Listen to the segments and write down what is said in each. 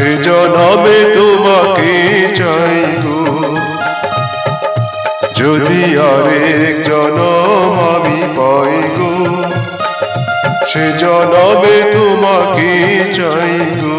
সে জনবে তোমাকে চাই গো। যদি আরেক জনম আমি পাই গো, সে জনবে তোমাকে চাই গো।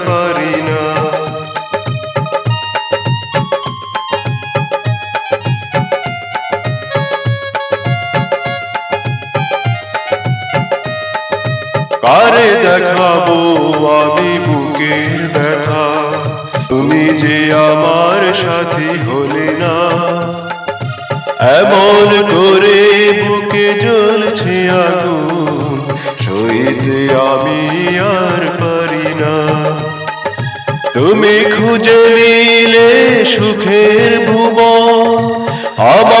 কারে দেখাবো আমি বুকের ব্যথা। তুমি যে আমার সাথী হলে না। এমন করে বুকে জ্বলছে আগুন, সইতে আমি আর পারি না। তুমি খুঁজে নিলে সুখের ভুবন, আমার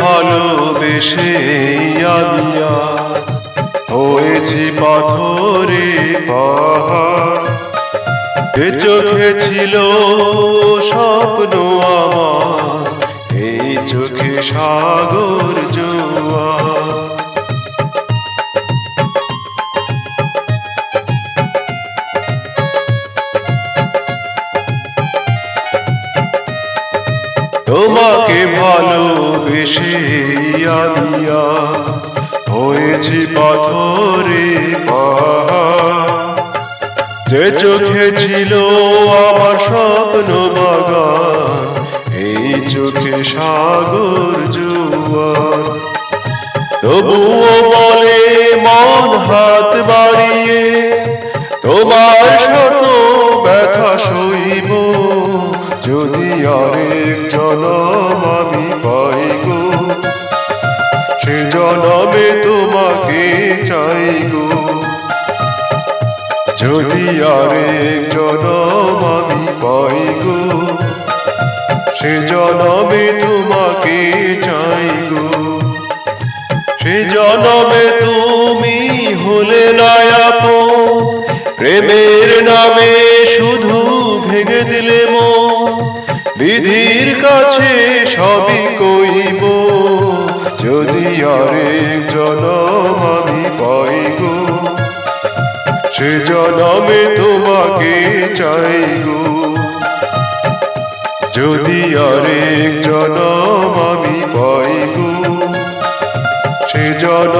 ভালোবেসে আমি হয়েছি পাথরে পাহাড়। চোখে ছিল স্বপ্ন আমার, এই চোখে সাগর জোয়া তোমাকে ভালোবেসে আজ হয়েছি পাথরে যে চোখে ছিল আমার স্বপ্ন বাগান, এই চোখে সাগর জুয়ার তবুও বলে, মন হাত বাড়িয়ে, তোমার শত ব্যথা সইব, যদি আরেক জনম আমি পাই। জনমে তোমাকে চাই গো। যদি আরেক জনম আমি পাই গো, সে জনমে তোমাকে চাই গো। সে জনমে তুমি হলে নায়াপ প্রেমের নামে শুধু ভেঙে দিলে মো বিধির কাছে সবই যদি আরেক জনম আমি পাই সে জনমে তোমাকে চাই গো। যদি আরেক জনম আমি পাই গো, সে জনমে তো